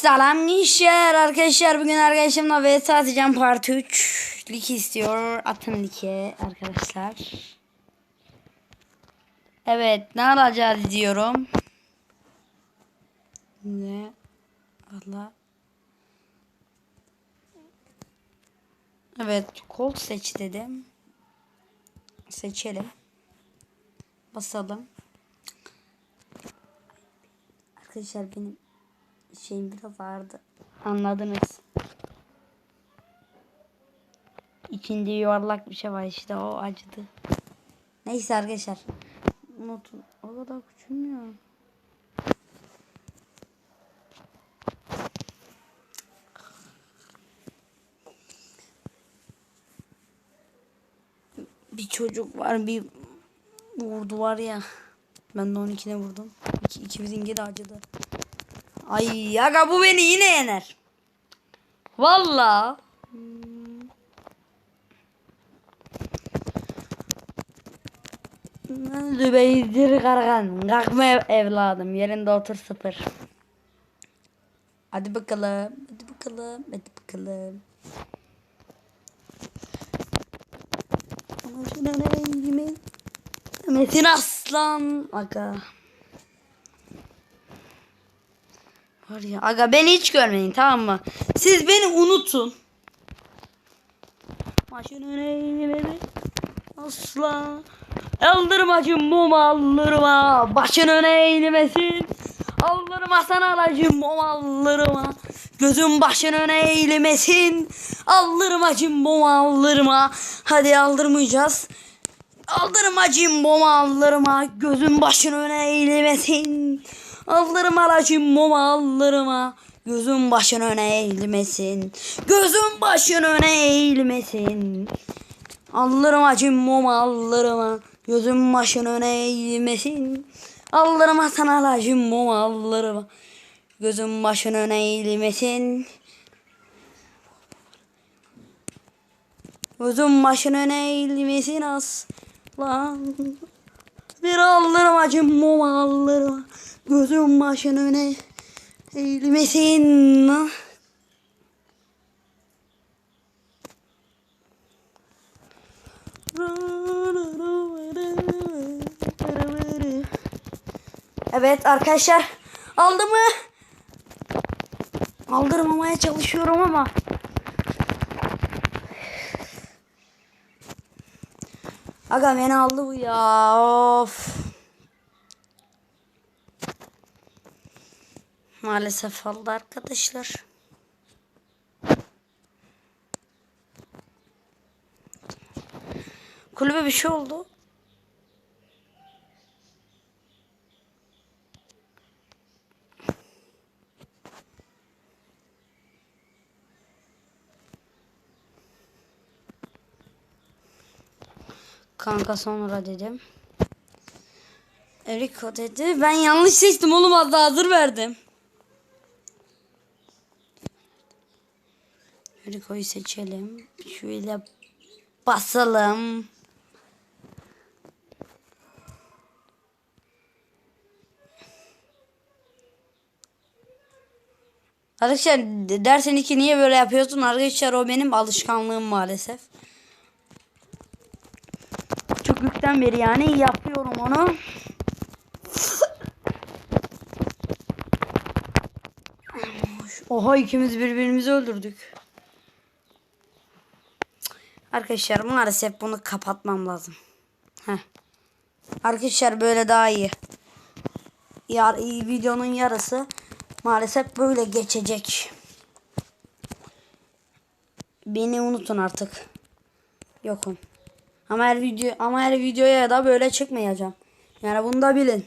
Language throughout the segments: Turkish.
Selam gençler arkadaşlar. Bugün arkadaşımla vs atacağım. Part 3 lig istiyor. Atın lige arkadaşlar. Evet ne alacağız diyorum. Ne Allah Evet kol seç dedim. Seçelim. Basalım. Arkadaşlar benim şeyim biraz ağırdı. Anladınız. İçinde yuvarlak bir şey var işte o acıdı. Neyse arkadaşlar. Unutun. O kadar küçülmüyor. Bir çocuk var bir vurdu var ya. Ben de 12'ne vurdum. İki, ikimizinki de acıdı. Ay aga bu beni yine yener. Valla. Zübeydir Kargan. Kalkma ev- evladım. Yerinde otur sıfır. Hadi bakalım. Hadi bakalım. Hadi bakalım. Metin Aslan. Aga. Var ya. Aga beni hiç görmeyin tamam mı? Siz beni unutun. Maşının eğmeni asla. Aldırmacım mum aldırma. Başının eğilmesin Aldırma sana alacım mum aldırma. Gözün başının eğilmesin Aldırmacım mum aldırma Hadi aldırmayacağız. Aldırmacım mum aldırma. Gözün başının eğilmesin Aldırma alacım mum aldırma Gözün başın öne eğilmesin. Gözün başın öne eğilmesin. Alırım acım mum alırım. Gözüm başın öne eğilmesin. Alırım sana acım mum alırım. Gözüm başın öne eğilmesin. Gözüm başın öne eğilmesin aslan. Bir alırım acım mum alırım. Gözüm başın öne eğilmesin. Evet arkadaşlar aldı mı? Aldırmamaya çalışıyorum ama Aga beni aldı bu ya of. Maalesef aldı arkadaşlar. Kulübe bir şey oldu. Kanka sonra dedim. Eriko dedi. Ben yanlış seçtim oğlum daha hazır verdim. Eriko'yu seçelim. Şöyle basalım. Arkadaşlar dersin ki niye böyle yapıyorsun? Arkadaşlar o benim alışkanlığım maalesef. Çocukluktan beri yani yapıyorum onu. Oha ikimiz birbirimizi öldürdük. Arkadaşlar maalesef bunu kapatmam lazım. Heh. Arkadaşlar böyle daha iyi. Yar videonun yarısı maalesef böyle geçecek. Beni unutun artık. Yokum. Ama her video ama her videoya da böyle çıkmayacağım. Yani bunu da bilin.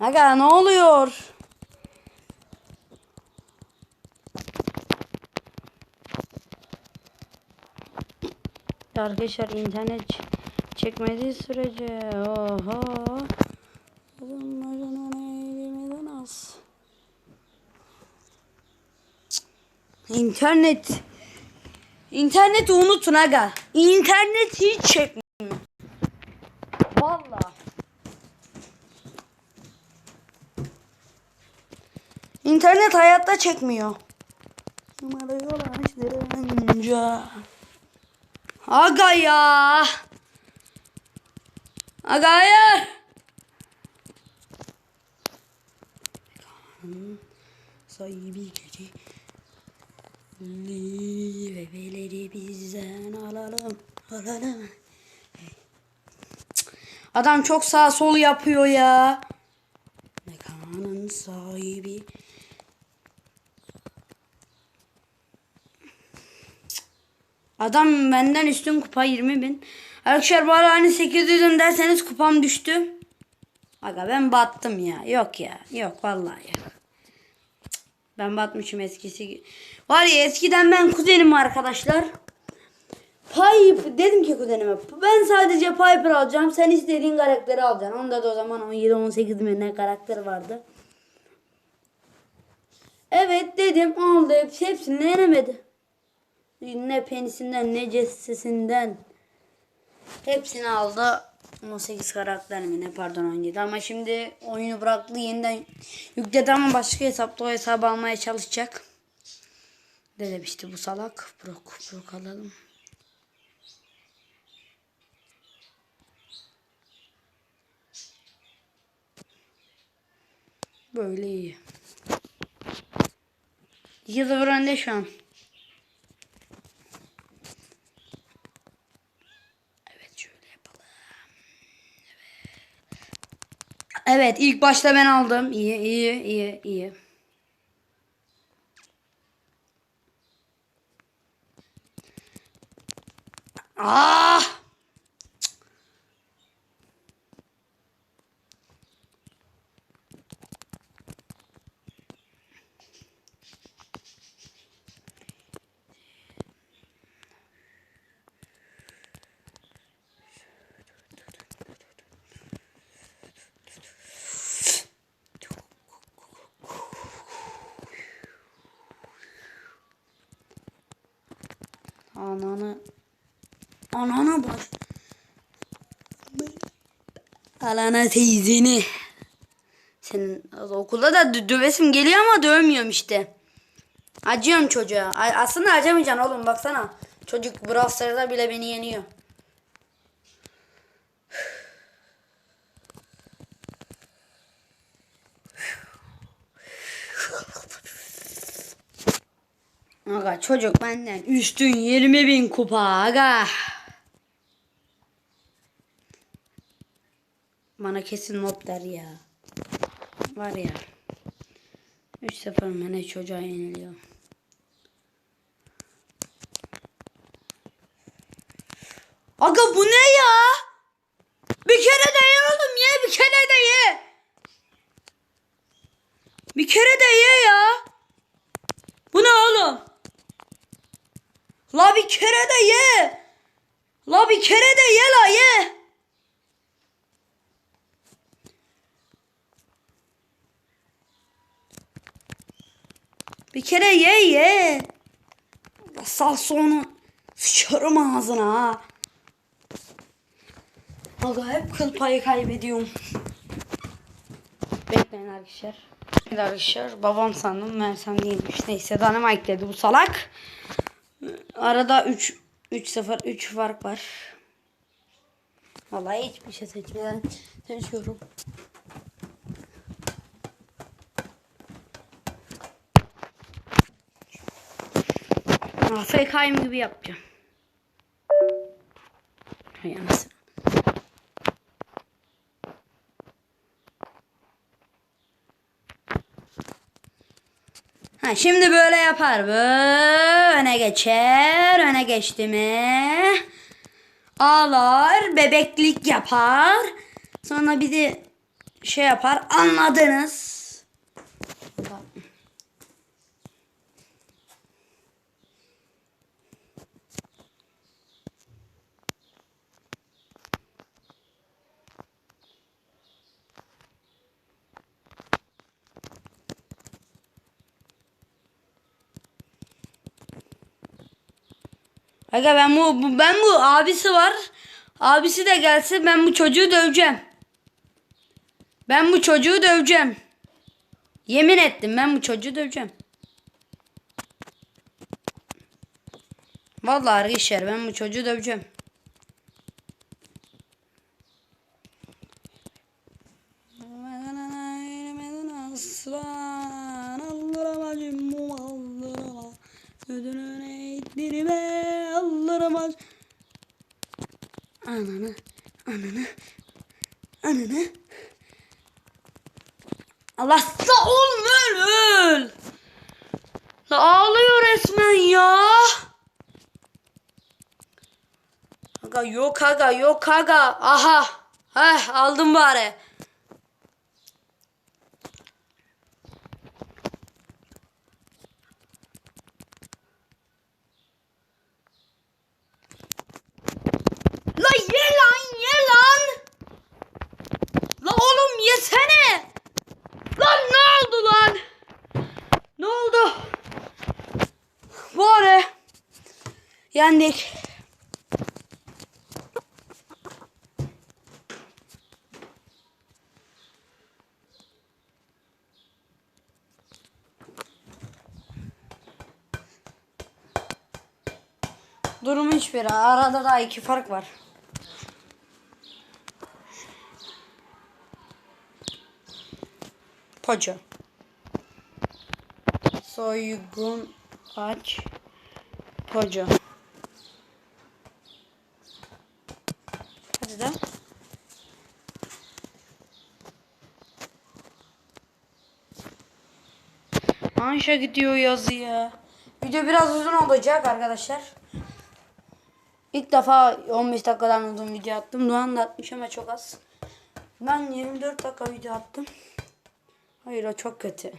Aga ne oluyor? Arkadaşlar internet çekmediği sürece oho. Adamların ona eğilmeden az. İnternet İnterneti unutun aga. İnternet hiç çekmiyor. Valla. İnternet hayatta çekmiyor. Numarayı ulaştırınca. Aga ya. Aga hayır. Sahibi gece. Bebeleri bizden alalım. Alalım. Adam çok sağ sol yapıyor ya. Mekanın sahibi. Adam benden üstün kupa 20 bin. Arkadaşlar bu ara hani 800'üm derseniz kupam düştü. Aga ben battım ya. Yok ya. Yok vallahi ya. Ben batmışım eskisi. Var ya eskiden ben kuzenim arkadaşlar. Pipe dedim ki kuzenime ben sadece Piper alacağım. Sen istediğin karakteri alacaksın. Onda da o zaman 17-18 mi ne karakter vardı. Evet dedim aldı hepsi hepsini yenemedi. Ne penisinden ne cessesinden. Hepsini aldı. 18 karakter mi ne pardon 17 ama şimdi oyunu bıraktı yeniden yükledi ama başka hesapta o hesabı almaya çalışacak. Dedim işte bu salak. Brok, brok alalım. Böyle iyi. 2-0 önde şu an. Evet şöyle yapalım. Evet. İlk başta ben aldım. İyi iyi iyi iyi. Ah! Ananı Anana baş Alana teyzeni Senin okulda da dö- dövesim geliyor ama dövmüyorum işte. Acıyorum çocuğa. Aslında acımayacaksın oğlum baksana. Çocuk Brawl bile beni yeniyor. Aga çocuk benden üstün 20 bin kupa aga. Bana kesin not der ya. Var ya. 3-0 mı ne çocuğa yeniliyor. Aga bu ne ya? Bir kere de ye oğlum ye bir kere de ye. Bir kere de ye ya. Bu ne oğlum? La bir kere de ye. La bir kere de ye la ye. Bir kere ye ye. Sal sonu sıçarım ağzına ha. Aga hep kıl payı kaybediyorum. Bekleyin arkadaşlar. Evet arkadaşlar babam sandım Mersem değilmiş. Neyse Dynamite dedi bu salak. Arada 3 3 0 3 fark var. Vallahi hiçbir şey seçmeden seçiyorum. AFK'yim gibi yapacağım. Anasını. Ha şimdi böyle yapar. Böyle öne geçer. Öne geçti mi? Ağlar. Bebeklik yapar. Sonra bir de şey yapar. Anladınız. Aga ben bu, bu ben bu abisi var. Abisi de gelse ben bu çocuğu döveceğim. Ben bu çocuğu döveceğim. Yemin ettim ben bu çocuğu döveceğim. Vallahi arkadaşlar ben bu çocuğu döveceğim. Aslan aldıramacım bu aldırama Ödününe ittirme aldıramaz. Ananı ananı ananı. Allah sa oğlum öl ağlıyor resmen ya. Aga yok aga yok aga. Aha. Heh aldım bari La ye lan ye lan. La oğlum yesene. Lan ne oldu lan? Ne oldu? Bari. Yendik. Durum hiçbiri. Arada da iki fark var. Poco. Soygun aç. Poco. Hadi de. Anşa gidiyor yazı ya. Video biraz uzun olacak arkadaşlar. İlk defa 15 dakikadan uzun video attım. Doğan da atmış ama çok az. Ben 24 dakika video attım. Hayır o çok kötü.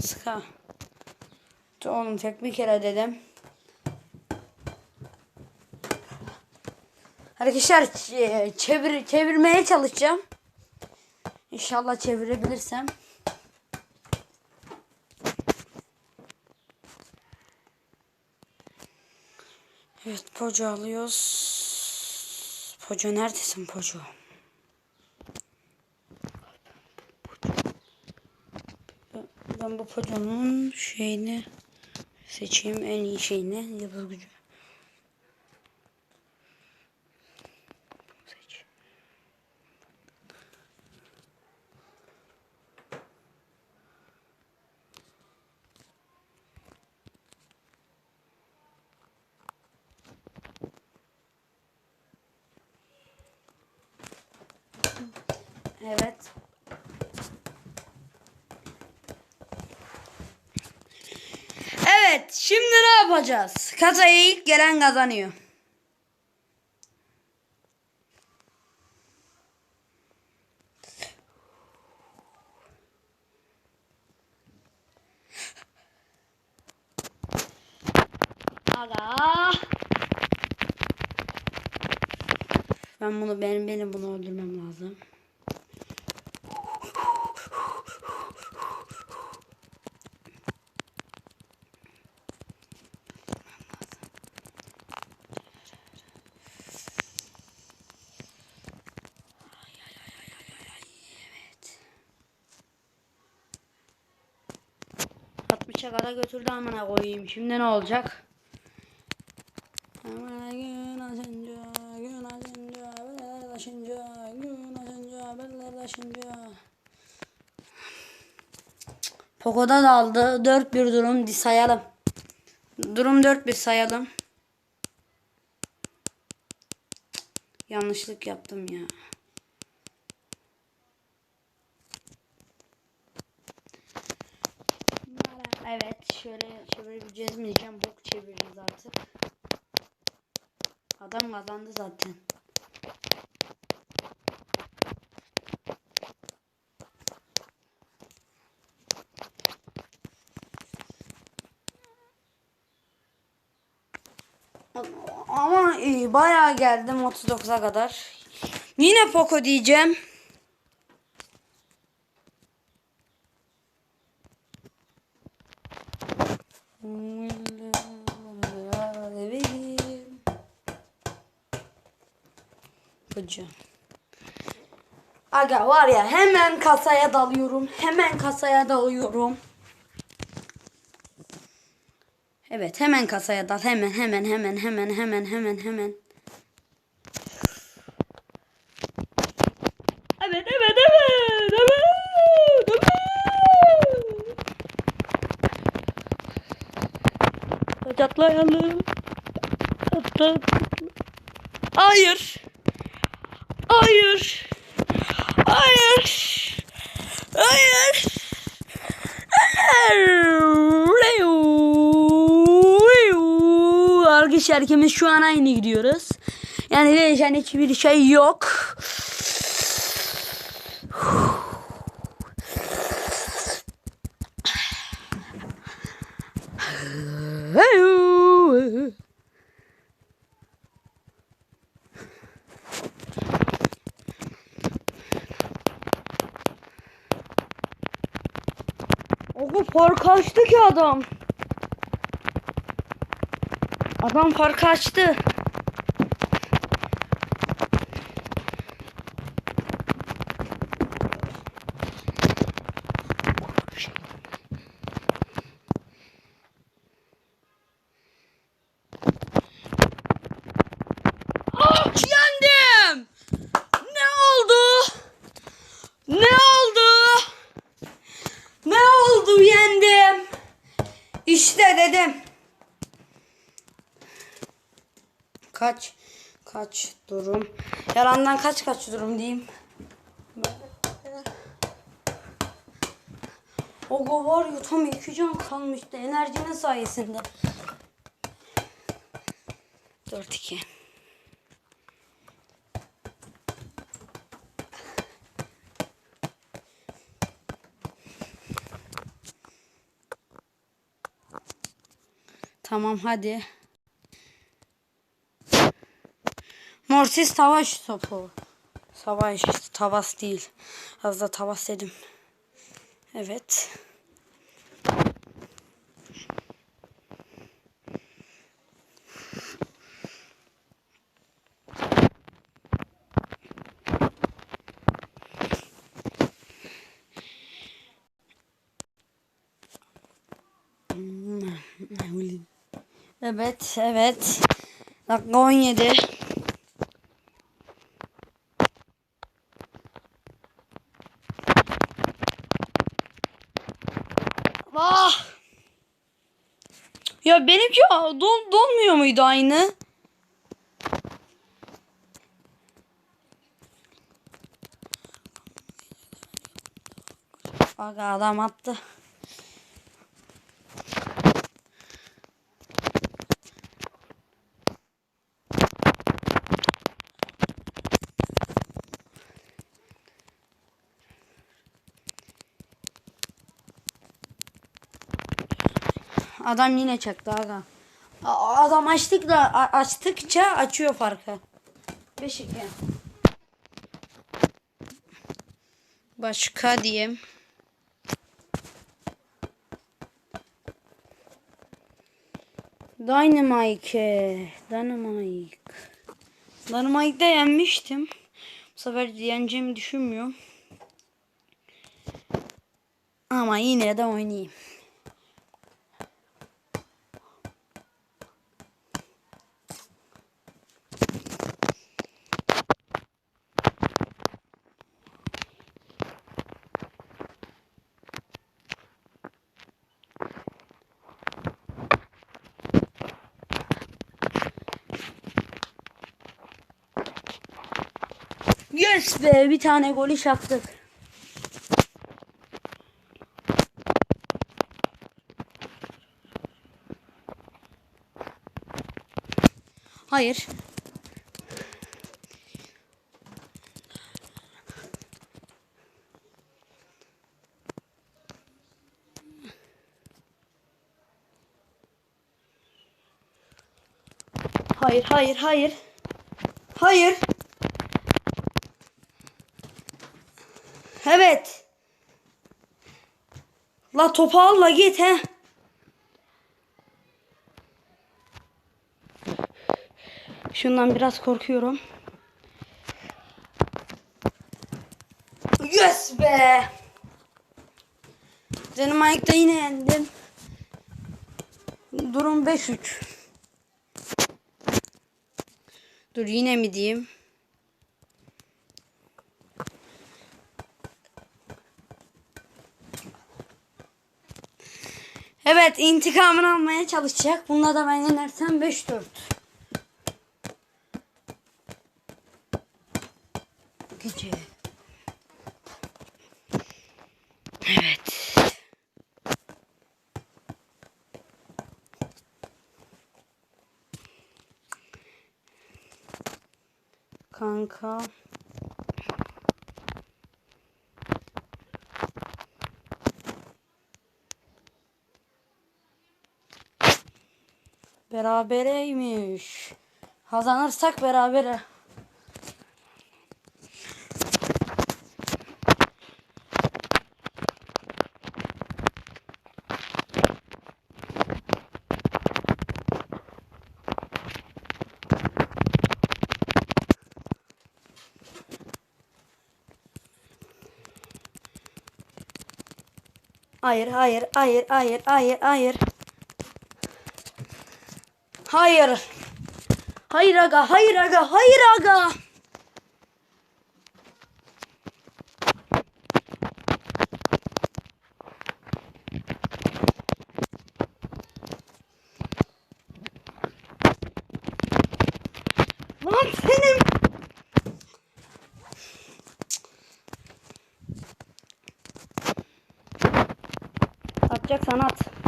Sıka. Oğlum tek bir kere dedim. Arkadaşlar ç- çevir çevirmeye çalışacağım. İnşallah çevirebilirsem. Evet poco alıyoruz. Poco neredesin poco? Ben- bu poconun şeyini seçeyim en iyi şeyini yapır gücü. Evet. Evet, şimdi ne yapacağız? Kasaya ilk gelen kazanıyor. Aga. Ben bunu benim benim bunu öldürmem lazım. Evet. 60'a kadar götürdü amına koyayım. Şimdi ne olacak? Gün açınca, gün açınca, beller taşınca, gün açınca, beller taşınca. Poco'da daldı. 4-1 durum sayalım. Durum 4-1 sayalım. Yanlışlık yaptım ya. Evet şöyle çevirebileceğiz mi diyeceğim. Bok çevireceğiz artık. Adam kazandı zaten. Ama iyi, bayağı geldim 39'a kadar. Yine Poco diyeceğim. Hocam. Aga var ya hemen kasaya dalıyorum. Hemen kasaya dalıyorum. Evet hemen kasaya dal. Hemen hemen hemen hemen hemen hemen hemen. Evet evet evet evet. evet. Bacaklayalım. Hayır. Hayır. Hayır. Arkadaşlar ikimiz şu an aynı gidiyoruz. Yani değişen hiçbir şey yok. Oğlum fark açtı ki adam. Adam fark açtı. Ah yendim. Ne oldu? Ne oldu? Ne oldu yendim? İşte dedim. Kaç kaç durum? Yalandan kaç kaç durum diyeyim. Ogo var ya tam iki can kalmıştı enerjinin sayesinde. 4-2. Tamam hadi. Morsis savaş topu. Savaş tavas değil. Az da tavas dedim. Evet. Evet, evet. Dakika 17. Benimki don, donmuyor muydu aynı? Aga adam attı. Adam yine çaktı aga. Adam açtıkla açtıkça açıyor farkı. 5 2. Başka diyeyim. Dynamite. Dynamite. Dynamite'de yenmiştim. Bu sefer yeneceğimi düşünmüyorum. Ama yine de oynayayım. Yes be bir tane gol iş attık. Hayır. Hayır, hayır, hayır. Hayır. La topu al la git he. Şundan biraz korkuyorum. Yes be. Canım ayakta yine yendim. Durum 5-3. Dur yine mi diyeyim? Evet intikamını almaya çalışacak. Bununla da ben yenersem 5-4. Gece. Evet. Kanka. Berabereymiş. Kazanırsak berabere. Hayır, hayır, hayır, hayır, hayır, hayır. Hayır. Hayır aga, hayır aga, hayır aga. Lan senin. Atacak sanat.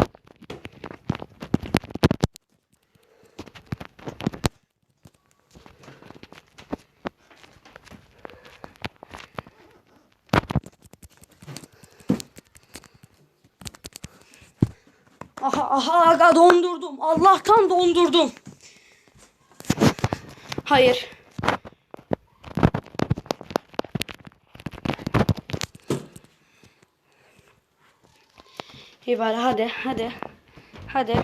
Aha aga dondurdum. Allah'tan dondurdum. Hayır. İyi bari hadi hadi. Hadi.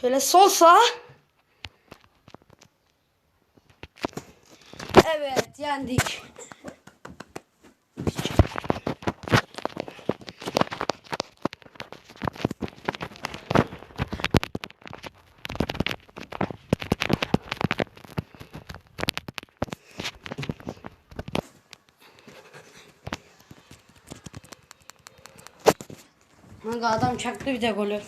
Şöyle sol sağ. Evet yendik. Kanka adam çaktı bir de golü.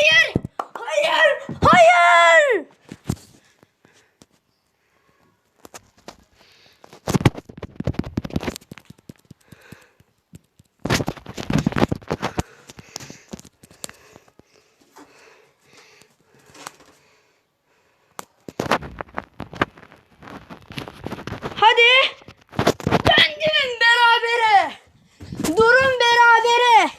Hayır! Hayır! Hayır! Hadi! Döndüm berabere! Durun berabere!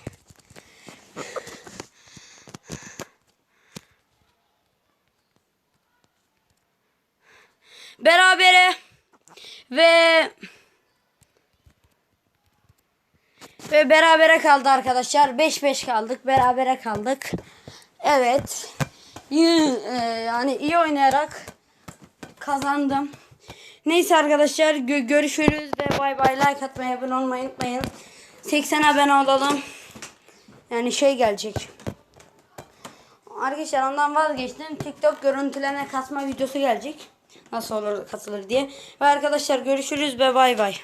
berabere ve ve berabere kaldı arkadaşlar. 5-5 kaldık. Berabere kaldık. Evet. E, yani iyi oynayarak kazandım. Neyse arkadaşlar gö- görüşürüz ve bay bay like atmayı abone olmayı unutmayın. 80 abone olalım. Yani şey gelecek. Arkadaşlar ondan vazgeçtim. TikTok görüntülerine kasma videosu gelecek. Nasıl olur katılır diye. Ve arkadaşlar görüşürüz ve bay bay.